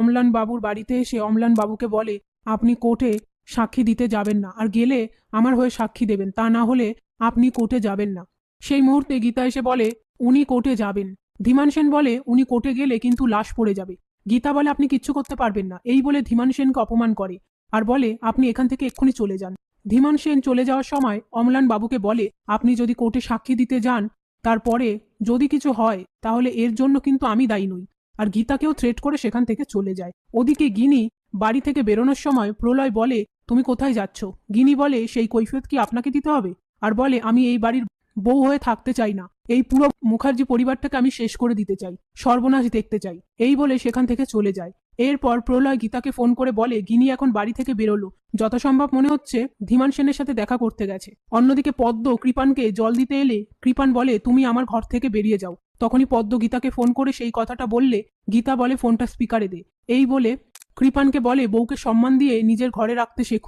অম্লান বাবুর বাড়িতে এসে অম্লান বাবুকে বলে, আপনি কোর্টে সাক্ষী দিতে যাবেন না। আর গেলে আমার হয়ে সাক্ষী দেবেন। তা না হলে আপনি কোর্টে যাবেন না। সেই মুহূর্তে গীতা এসে বলে, উনি কোর্টে যাবেন। ধীমান সেন বলে, উনি কোর্টে গেলে কিন্তু লাশ পড়ে যাবে। গীতা বলে, আপনি কিচ্ছু করতে পারবেন না। এই বলে ধীমান সেনকে অপমান করে আর বলে, আপনি এখান থেকে এক্ষুনি চলে যান। ধীমান সেন চলে যাওয়ার সময় অমলান বাবুকে বলে, আপনি যদি কোর্টে সাক্ষী দিতে যান, তারপরে যদি কিছু হয়, তাহলে এর জন্য কিন্তু আমি দায়ী নই। আর গীতাকেও থ্রেট করে সেখান থেকে চলে যায়। ওদিকে গিনি বাড়ি থেকে বেরোনোর সময় প্রলয় বলে, তুমি কোথায় যাচ্ছ? গিনি বলে, সেই কৈফিয়ত কি আপনাকে দিতে হবে? আর বলে, আমি এই বাড়ির বউ হয়ে থাকতে চাই না। এই পুরো মুখার্জি পরিবারটাকে আমি শেষ করে দিতে চাই। সর্বনাশ দেখতে চাই। এই বলে সেখান থেকে চলে যায়। এরপর প্রলয় গীতাকে ফোন করে বলে, গিনি এখন বাড়ি থেকে বেরোলো। যথাসম্ভব মনে হচ্ছে ধীমান সেনের সাথে দেখা করতে গেছে। অন্যদিকে পদ্ম কৃপানকে জল দিতে এলে কৃপান বলে, তুমি আমার ঘর থেকে বেরিয়ে যাও। তখনই পদ্ম গীতাকে ফোন করে সেই কথাটা বললে, গীতা বলে ফোনটা স্পিকারে দে। এই বলে কৃপানকে বলে, বউকে সম্মান দিয়ে নিজের ঘরে রাখতে শেখো।